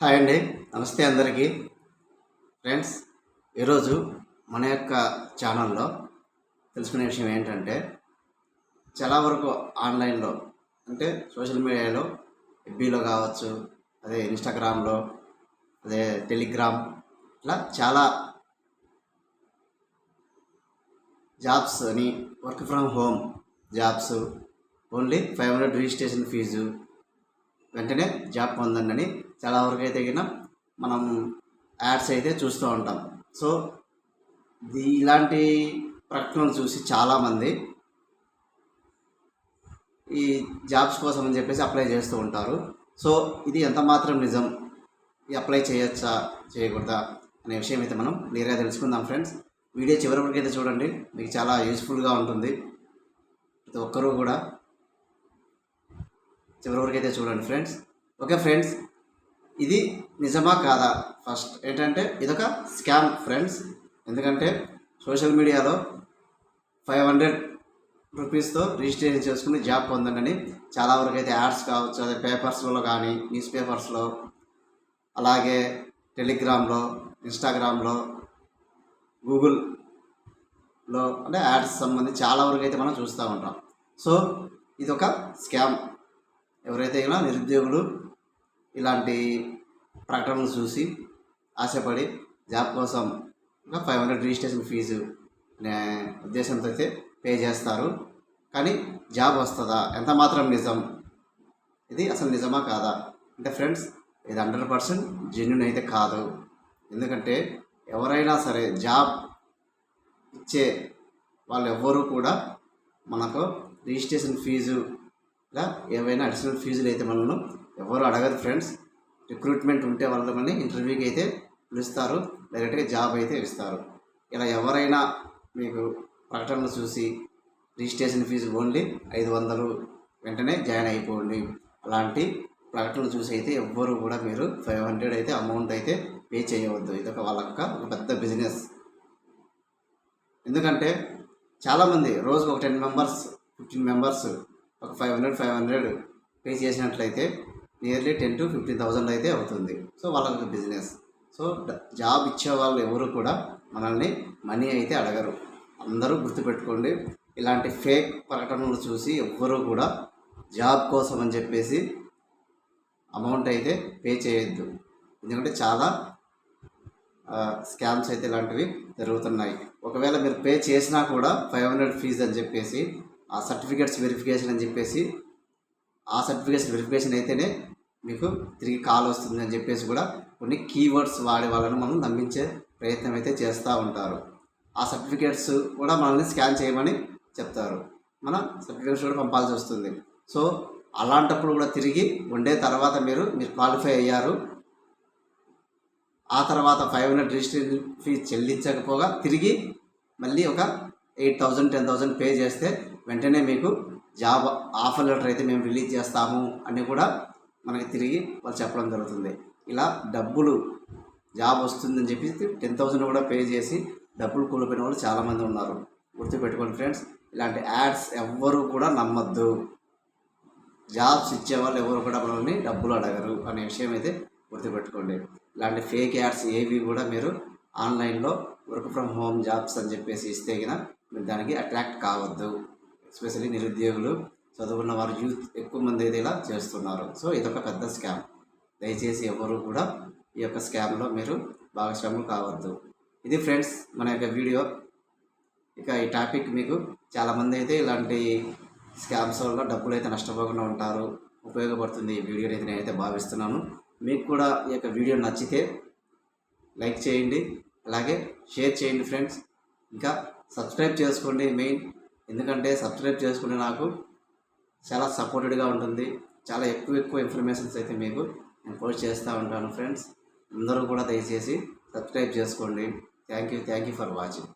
Hi అండి. నమస్తే అందరికీ. ఫ్రెండ్స్ ఈరోజు మన యొక్క ఛానల్లో తెలుసుకునే విషయం ఏంటంటే చాలా వరకు ఆన్లైన్లో అంటే సోషల్ మీడియాలో ఎఫ్బీలో కావచ్చు అదే ఇన్స్టాగ్రామ్లో అదే టెలిగ్రామ్ ఇట్లా చాలా జాబ్స్ అని work from home jobs only five hundred registration fee వెంటనే జాబ్ పొందండి. అని చాలా వరకు అయితే గిన మనం యాడ్స్ అయితే చూస్తూ ఉంటాం. సో ఇది ఇలాంటి ప్రకటనలు చూసి చాలామంది ఈ జాబ్స్ కోసం అని చెప్పేసి అప్లై చేస్తూ ఉంటారు. సో ఇది ఎంత మాత్రం నిజం? ఈ అప్లై చేయొచ్చా? చేయకూడదా? అనే విషయం అయితే మనం క్లియర్గా తెలుసుకుందాం ఫ్రెండ్స్. వీడియో చివరి వరకు అయితే చూడండి. మీకు చాలా యూస్ఫుల్గా ఉంటుంది. ప్రతి ఒక్కరూ కూడా చివరి వరకు అయితే చూడండి ఫ్రెండ్స్. ఓకే ఫ్రెండ్స్ ఇది నిజమా కాదా? ఫస్ట్ ఏంటంటే ఇదొక స్కామ్ ఫ్రెండ్స్. ఎందుకంటే సోషల్ మీడియాలో ఫైవ్ హండ్రెడ్ రూపీస్తో రిజిస్ట్రేషన్ చేసుకుని జాబ్ పొందండి. చాలా వరకు అయితే యాడ్స్ కావచ్చు అదే పేపర్స్లో కానీ న్యూస్ పేపర్స్లో అలాగే టెలిగ్రామ్లో ఇన్స్టాగ్రామ్లో గూగుల్లో అంటే యాడ్స్ సంబంధించి చాలా వరకు అయితే మనం చూస్తూ ఉంటాం. సో ఇది ఒక స్కామ్ ఎవరైతే ఇలా నిరుద్యోగులు ఇలాంటి ప్రకటనలు చూసి ఆశపడి జాబ్ కోసం ఇంకా ఫైవ్ హండ్రెడ్ రిజిస్ట్రేషన్ ఫీజు అనే ఉద్దేశంతో అయితే పే చేస్తారు. కానీ జాబ్ వస్తుందా? ఎంత మాత్రం నిజం? ఇది అసలు నిజమా కాదా? అంటే ఫ్రెండ్స్ ఇది హండ్రెడ్ పర్సెంట్ జెన్యున్ అయితే కాదు. ఎందుకంటే ఎవరైనా సరే జాబ్ ఇచ్చే వాళ్ళు ఎవ్వరూ కూడా మనకు రిజిస్ట్రేషన్ ఫీజు ఇలా ఏవైనా అడిషనల్ ఫీజులు అయితే మనల్ని ఎవరు అడగదు ఫ్రెండ్స్ రిక్రూట్మెంట్ ఉంటే వాళ్ళు మనల్ని ఇంటర్వ్యూకి అయితే పిలుస్తారు. డైరెక్ట్గా జాబ్ అయితే ఇస్తారు. ఇలా ఎవరైనా మీకు ప్రకటనలు చూసి రిజిస్ట్రేషన్ ఫీజు ఓన్లీ ఐదు వందలు వెంటనే జాయిన్ అయిపోండి. అలాంటి ప్రకటనలు చూసి అయితే ఎవ్వరు కూడా మీరు ఫైవ్ హండ్రెడ్ అయితే అమౌంట్ అయితే పే చేయవద్దు. ఇది ఒక ఒక పెద్ద బిజినెస్ ఎందుకంటే చాలామంది రోజుకు ఒక టెన్ మెంబర్స్ ఫిఫ్టీన్ మెంబర్స్ ఒక five hundred five hundred pay చేసినట్లయితే nearly ten to fifteen thousand అయితే అవుతుంది. సో వాళ్ళకి బిజినెస్ సో జాబ్ ఇచ్చే వాళ్ళు ఎవరు కూడా మనల్ని మనీ అయితే అడగరు. అందరూ గుర్తుపెట్టుకోండి ఇలాంటి ఫేక్ ప్రకటనలు చూసి ఎవ్వరూ కూడా జాబ్ కోసం అని చెప్పేసి అమౌంట్ అయితే పే చేయొద్దు. ఎందుకంటే చాలా స్కామ్స్ అయితే ఇలాంటివి జరుగుతున్నాయి. ఒకవేళ మీరు పే చేసినా కూడా ఫైవ్ హండ్రెడ్ ఫీజు అని చెప్పేసి ఆ సర్టిఫికేట్స్ వెరిఫికేషన్ అని చెప్పేసి ఆ సర్టిఫికేట్స్ వెరిఫికేషన్ అయితేనే మీకు తిరిగి కాల్ వస్తుంది అని చెప్పేసి కూడా కొన్ని కీవర్డ్స్ వాడే వాళ్ళని మనం నమ్మించే ప్రయత్నం అయితే చేస్తూ ఉంటారు. ఆ సర్టిఫికేట్స్ కూడా మనల్ని స్కాన్ చేయమని చెప్తారు. మన సర్టిఫికేట్స్ కూడా పంపాల్సి వస్తుంది. సో అలాంటప్పుడు కూడా తిరిగి ఉండే తర్వాత మీరు మీరు క్వాలిఫై అయ్యారు. ఆ తర్వాత ఫైవ్ హండ్రెడ్ రిజిస్ట్రేషన్ ఫీ చెల్లించకపోగా తిరిగి మళ్ళీ ఒక eight thousand ten thousand pay చేస్తే వెంటనే మీకు జాబ్ ఆఫర్ లెటర్ అయితే మేము రిలీజ్ చేస్తాము అని కూడా మనకి తిరిగి వాళ్ళు చెప్పడం జరుగుతుంది. ఇలా డబ్బులు జాబ్ వస్తుందని చెప్పి టెన్ థౌసండ్ కూడా పే చేసి డబ్బులు కూలిపోయిన వాళ్ళు చాలామంది ఉన్నారు. గుర్తుపెట్టుకోండి ఫ్రెండ్స్ ఇలాంటి యాడ్స్ ఎవ్వరూ కూడా నమ్మద్దు. జాబ్స్ ఇచ్చే వాళ్ళు ఎవరు కూడా మనల్ని డబ్బులు అడగరు అనే విషయం అయితే గుర్తుపెట్టుకోండి. ఇలాంటి ఫేక్ యాడ్స్ ఏవి కూడా మీరు ఆన్లైన్లో వర్క్ ఫ్రమ్ హోమ్ జాబ్స్ అని చెప్పేసి ఇస్తే కనుక మీరు దానికి అట్రాక్ట్ కావద్దు. ఎస్పెషల్లీ నిరుద్యోగులు చదువుకున్న వారు యూత్ ఎక్కువ మంది అయితే ఇలా చేస్తున్నారు. సో ఇదొక పెద్ద స్కామ్. దయచేసి ఎవరు కూడా ఈ యొక్క స్కామ్లో మీరు భాగస్వాములు కావద్దు. ఇది ఫ్రెండ్స్ మన యొక్క వీడియో. ఇక ఈ టాపిక్ మీకు చాలామంది అయితే ఇలాంటి స్కామ్స్ వల్ల డబ్బులు అయితే నష్టపోకుండా ఉంటారు ఉపయోగపడుతుంది ఈ వీడియోని అయితే నేనైతే భావిస్తున్నాను. మీకు కూడా ఈ యొక్క వీడియో నచ్చితే లైక్ చేయండి అలాగే షేర్ చేయండి ఫ్రెండ్స్. ఇంకా సబ్స్క్రైబ్ చేసుకోండి మెయిన్ ఎందుకంటే సబ్స్క్రైబ్ చేసుకుంటే నాకు చాలా సపోర్టెడ్గా ఉంటుంది. చాలా ఎక్కువ ఎక్కువ ఇన్ఫర్మేషన్స్ అయితే మీకు నేను పోస్ట్ చేస్తూ ఉంటాను ఫ్రెండ్స్. అందరూ కూడా దయచేసి సబ్స్క్రైబ్ చేసుకోండి. Thank you thank you for watching.